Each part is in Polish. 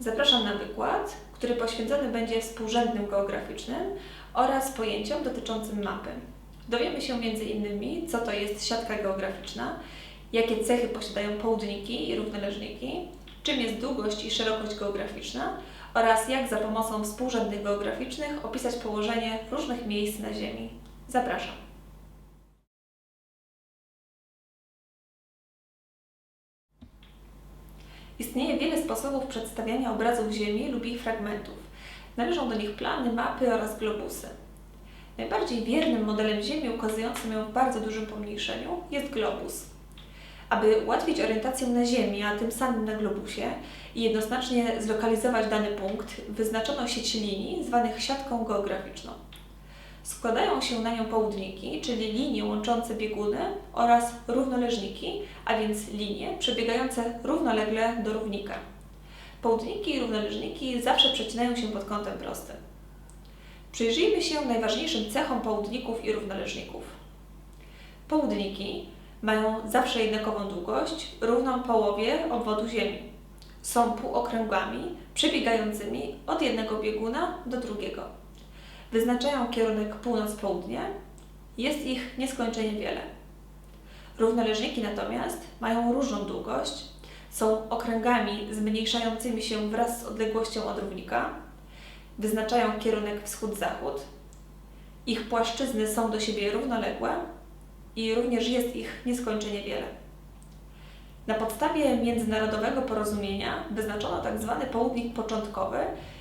Zapraszam na wykład, który poświęcony będzie współrzędnym geograficznym oraz pojęciom dotyczącym mapy. Dowiemy się m.in. co to jest siatka geograficzna, jakie cechy posiadają południki i równoleżniki, czym jest długość i szerokość geograficzna oraz jak za pomocą współrzędnych geograficznych opisać położenie różnych miejsc na Ziemi. Zapraszam. Istnieje wiele sposobów przedstawiania obrazów Ziemi lub ich fragmentów. Należą do nich plany, mapy oraz globusy. Najbardziej wiernym modelem Ziemi, ukazującym ją w bardzo dużym pomniejszeniu, jest globus. Aby ułatwić orientację na Ziemi, a tym samym na globusie i jednoznacznie zlokalizować dany punkt, wyznaczono sieć linii zwanych siatką geograficzną. Składają się na nią południki, czyli linie łączące bieguny oraz równoleżniki, a więc linie przebiegające równolegle do równika. Południki i równoleżniki zawsze przecinają się pod kątem prostym. Przyjrzyjmy się najważniejszym cechom południków i równoleżników. Południki mają zawsze jednakową długość, równą połowie obwodu Ziemi. Są półokręgami przebiegającymi od jednego bieguna do drugiego. Wyznaczają kierunek północ-południe. Jest ich nieskończenie wiele. Równoleżniki natomiast mają różną długość, są okręgami zmniejszającymi się wraz z odległością od równika, wyznaczają kierunek wschód-zachód. Ich płaszczyzny są do siebie równoległe i również jest ich nieskończenie wiele. Na podstawie międzynarodowego porozumienia wyznaczono tzw. Tak południk początkowy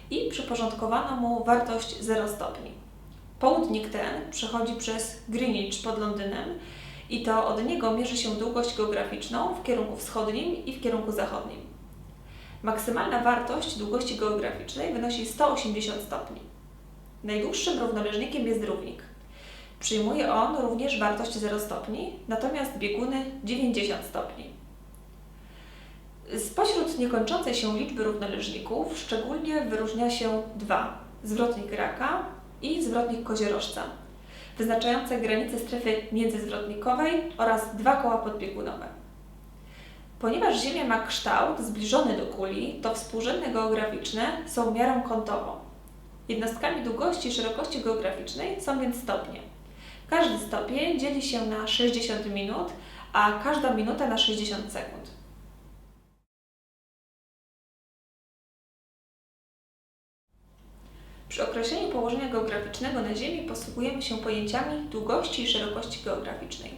i przyporządkowano mu wartość 0 stopni. Południk ten przechodzi przez Greenwich pod Londynem i to od niego mierzy się długość geograficzną w kierunku wschodnim i w kierunku zachodnim. Maksymalna wartość długości geograficznej wynosi 180 stopni. Najdłuższym równoleżnikiem jest równik. Przyjmuje on również wartość 0 stopni, natomiast bieguny 90 stopni. Spośród niekończącej się liczby równoleżników szczególnie wyróżnia się dwa: zwrotnik raka i zwrotnik koziorożca, wyznaczające granice strefy międzyzwrotnikowej oraz dwa koła podbiegunowe. Ponieważ Ziemia ma kształt zbliżony do kuli, to współrzędne geograficzne są miarą kątową. Jednostkami długości i szerokości geograficznej są więc stopnie. Każdy stopień dzieli się na 60 minut, a każda minuta na 60 sekund. Przy określeniu położenia geograficznego na Ziemi posługujemy się pojęciami długości i szerokości geograficznej.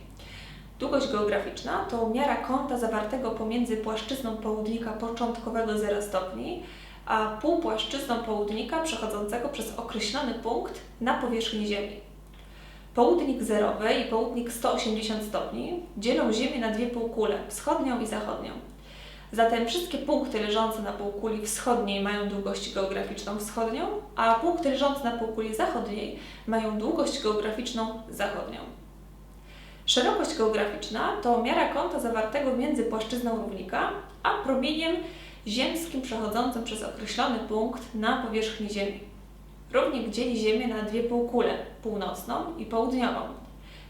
Długość geograficzna to miara kąta zawartego pomiędzy płaszczyzną południka początkowego 0 stopni, a półpłaszczyzną południka przechodzącego przez określony punkt na powierzchni Ziemi. Południk zerowy i południk 180 stopni dzielą Ziemię na dwie półkule, wschodnią i zachodnią. Zatem wszystkie punkty leżące na półkuli wschodniej mają długość geograficzną wschodnią, a punkty leżące na półkuli zachodniej mają długość geograficzną zachodnią. Szerokość geograficzna to miara kąta zawartego między płaszczyzną równika a promieniem ziemskim przechodzącym przez określony punkt na powierzchni Ziemi. Równik dzieli Ziemię na dwie półkule, północną i południową.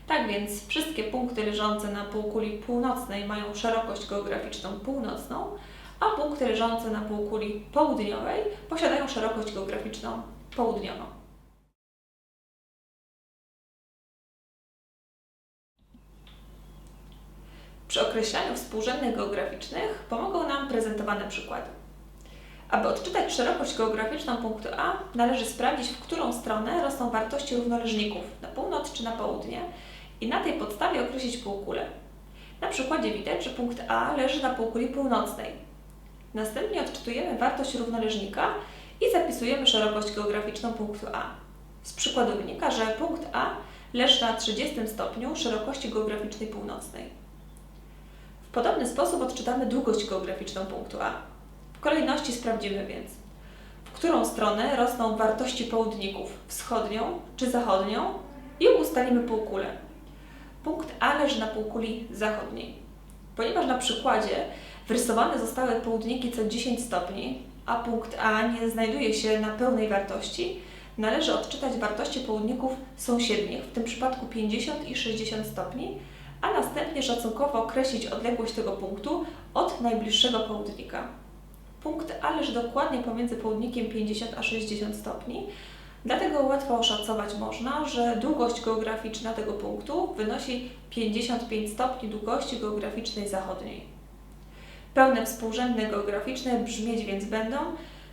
Tak więc wszystkie punkty leżące na półkuli północnej mają szerokość geograficzną północną, a punkty leżące na półkuli południowej posiadają szerokość geograficzną południową. Przy określaniu współrzędnych geograficznych pomogą nam prezentowane przykłady. Aby odczytać szerokość geograficzną punktu A, należy sprawdzić, w którą stronę rosną wartości równoleżników, na północ czy na południe, i na tej podstawie określić półkulę. Na przykładzie widać, że punkt A leży na półkuli północnej. Następnie odczytujemy wartość równoleżnika i zapisujemy szerokość geograficzną punktu A. Z przykładu wynika, że punkt A leży na 30 stopniu szerokości geograficznej północnej. W podobny sposób odczytamy długość geograficzną punktu A. Kolejności sprawdzimy więc, w którą stronę rosną wartości południków, wschodnią czy zachodnią i ustalimy półkulę. Punkt A leży na półkuli zachodniej. Ponieważ na przykładzie wyrysowane zostały południki co 10 stopni, a punkt A nie znajduje się na pełnej wartości, należy odczytać wartości południków sąsiednich, w tym przypadku 50 i 60 stopni, a następnie szacunkowo określić odległość tego punktu od najbliższego południka. Punkt A leży dokładnie pomiędzy południkiem 50 a 60 stopni, dlatego łatwo oszacować można, że długość geograficzna tego punktu wynosi 55 stopni długości geograficznej zachodniej. Pełne współrzędne geograficzne brzmieć więc będą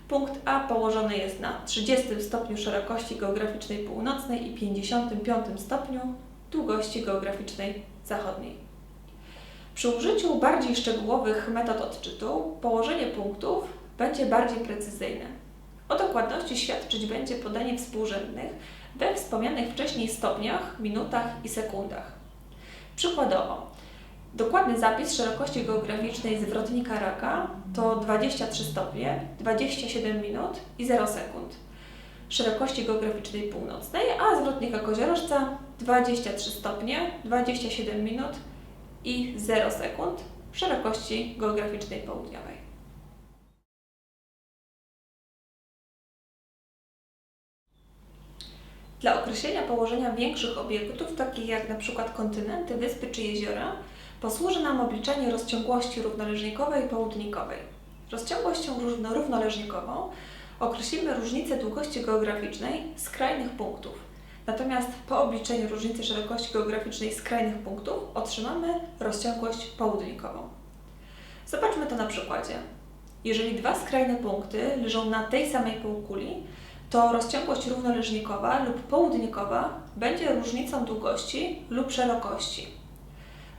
Punkt A położony jest na 30 stopniu szerokości geograficznej północnej i 55 stopniu długości geograficznej zachodniej. Przy użyciu bardziej szczegółowych metod odczytu położenie punktów będzie bardziej precyzyjne. O dokładności świadczyć będzie podanie współrzędnych we wspomnianych wcześniej stopniach, minutach i sekundach. Przykładowo, dokładny zapis szerokości geograficznej zwrotnika raka to 23 stopnie, 27 minut i 0 sekund. Szerokości geograficznej północnej, a zwrotnika koziorożca 23 stopnie, 27 minut i 0 sekund szerokości geograficznej południowej. Dla określenia położenia większych obiektów, takich jak np. kontynenty, wyspy czy jeziora, posłuży nam obliczenie rozciągłości równoleżnikowej i południkowej. Rozciągłością równoleżnikową określimy różnicę długości geograficznej skrajnych punktów. Natomiast po obliczeniu różnicy szerokości geograficznej skrajnych punktów otrzymamy rozciągłość południkową. Zobaczmy to na przykładzie. Jeżeli dwa skrajne punkty leżą na tej samej półkuli, to rozciągłość równoleżnikowa lub południkowa będzie różnicą długości lub szerokości.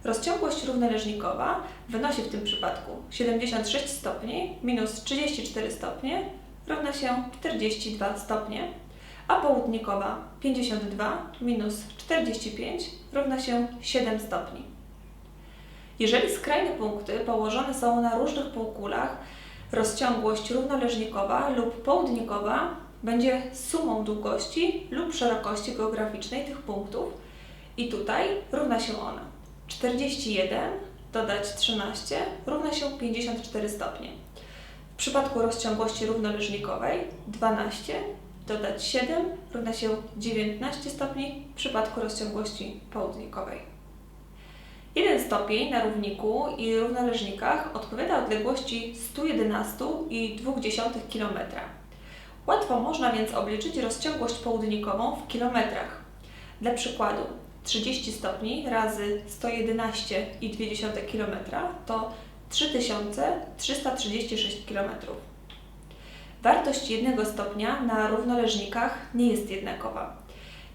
Rozciągłość równoleżnikowa wynosi w tym przypadku 76 stopni minus 34 stopnie równa się 42 stopnie, a południkowa 52 minus 45 równa się 7 stopni. Jeżeli skrajne punkty położone są na różnych półkulach, rozciągłość równoleżnikowa lub południkowa będzie sumą długości lub szerokości geograficznej tych punktów i tutaj równa się ona. 41 dodać 13 równa się 54 stopnie. W przypadku rozciągłości równoleżnikowej 12 dodać 7 równa się 19 stopni w przypadku rozciągłości południkowej. Jeden stopień na równiku i równoleżnikach odpowiada odległości 111,2 km. Łatwo można więc obliczyć rozciągłość południkową w kilometrach. Dla przykładu 30 stopni razy 111,2 km to 3336 km. Wartość jednego stopnia na równoleżnikach nie jest jednakowa.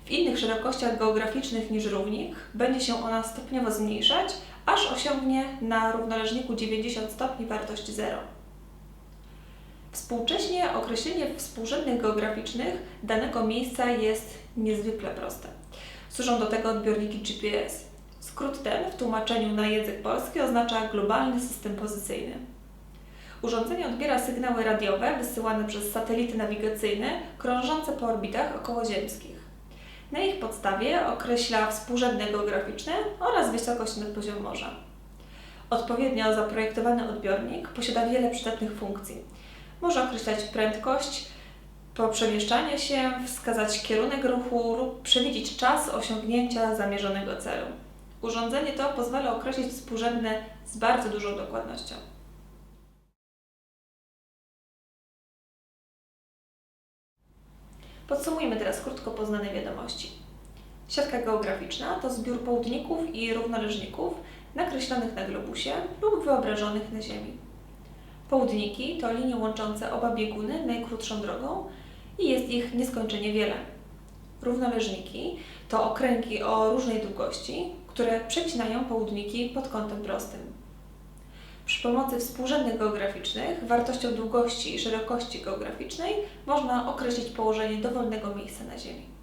W innych szerokościach geograficznych niż równik będzie się ona stopniowo zmniejszać, aż osiągnie na równoleżniku 90 stopni wartość 0. Współcześnie określenie współrzędnych geograficznych danego miejsca jest niezwykle proste. Służą do tego odbiorniki GPS. Skrót ten w tłumaczeniu na język polski oznacza globalny system pozycyjny. Urządzenie odbiera sygnały radiowe wysyłane przez satelity nawigacyjne krążące po orbitach okołoziemskich. Na ich podstawie określa współrzędne geograficzne oraz wysokość nad poziom morza. Odpowiednio zaprojektowany odbiornik posiada wiele przydatnych funkcji. Może określać prędkość, po przemieszczaniu się wskazać kierunek ruchu lub przewidzieć czas osiągnięcia zamierzonego celu. Urządzenie to pozwala określić współrzędne z bardzo dużą dokładnością. Podsumujmy teraz krótko poznane wiadomości. Siatka geograficzna to zbiór południków i równoleżników nakreślonych na globusie lub wyobrażonych na Ziemi. Południki to linie łączące oba bieguny najkrótszą drogą i jest ich nieskończenie wiele. Równoleżniki to okręgi o różnej długości, które przecinają południki pod kątem prostym. Przy pomocy współrzędnych geograficznych wartością długości i szerokości geograficznej można określić położenie dowolnego miejsca na Ziemi.